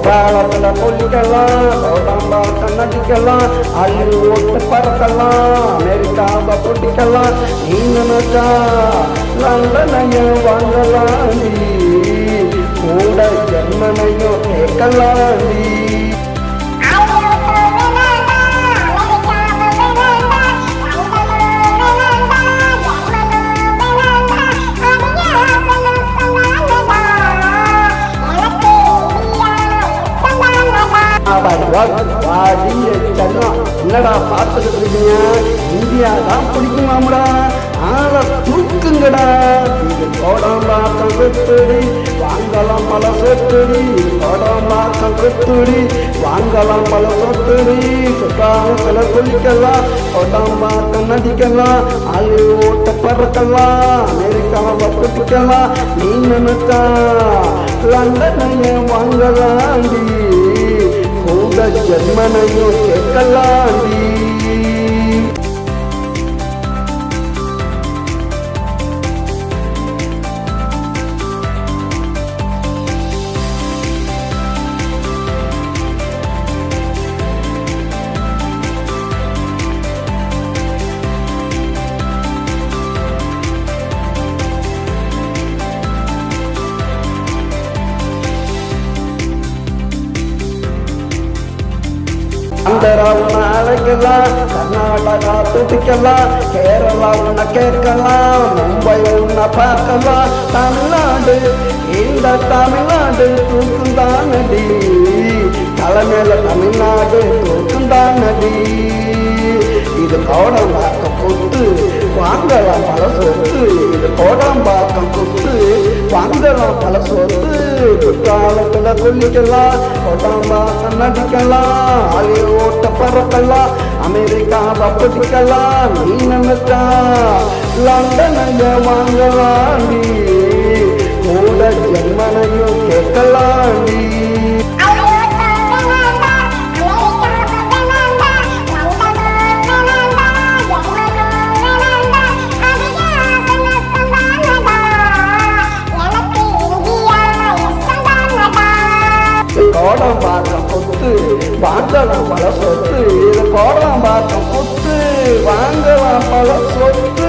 ஒற்றாளத்தில் சொல்லிக்கலாம் சோதாம்பா நடிக்கலாம் அள்ளி ஓட்டு பறக்கலாம் அமெரிக்காவை பொட்டிக்கலாம் நீ நினைச்சா லண்டனையும் வாங்கலாம் நீ கூட ஜெர்மனையும் கேட்கலாம் நீ என்னடா பார்த்துக்கிட்டு இருக்கீங்க? இந்தியா தான் பிடிக்குமாம்டா? ஆளை தூக்குங்கடா. இது கோடம்பாக்கம் வெத்துடி வாங்கலாம் பல சொத்துடி. கோடம்பாக்கம் வெத்துடி வாங்கலாம் பல சொத்துடி. சுற்றாலத்தில் குளிக்கலாம் கோடம்பாக்கம் நடிக்கலாம் அழு ஓட்ட பறக்கலாம் அமெரிக்காவை பிடிக்கலாம் நீ நினைச்சா லண்டனையே வாங்கலாண்டி. கூட ஜெர்மனையும் கேட்கலாண்டி ஆந்திரா உன்னை அழைக்கலாம் கர்நாடகா துடிக்கலாம் கேரளா உன்னை கேட்கலாம் மும்பை உன்னை பார்க்கலாம் தமிழ்நாடு இந்த தமிழ்நாடு தூக்கும் நடி தலைமையில தமிழ்நாடு தூக்கும் நடி இது கோடம்பாக்கம் கொத்து வாங்கலாம் பல சொத்து இது கோடம்பாக்கம் கொத்து வாங்கலாம் பல சொத்து குற்றாலத்துல கொல்லிக்கலாம் கோடம்பாக்கம் நடிக்கலாம் அழி ஓட்ட பறக்கலாம் அமெரிக்காவை பிடிக்கலாம் நீ நினைச்சா லண்டனைய வாங்கலாம் நீ கூட ஜெர்மனையும் கேட்கலாண்டி. கோடம் பார்க்கம் கொத்து வாங்கலாம் பல சொத்து. இது கோடம் பார்க்கம் கொத்து வாங்கலாம் பல சொத்து.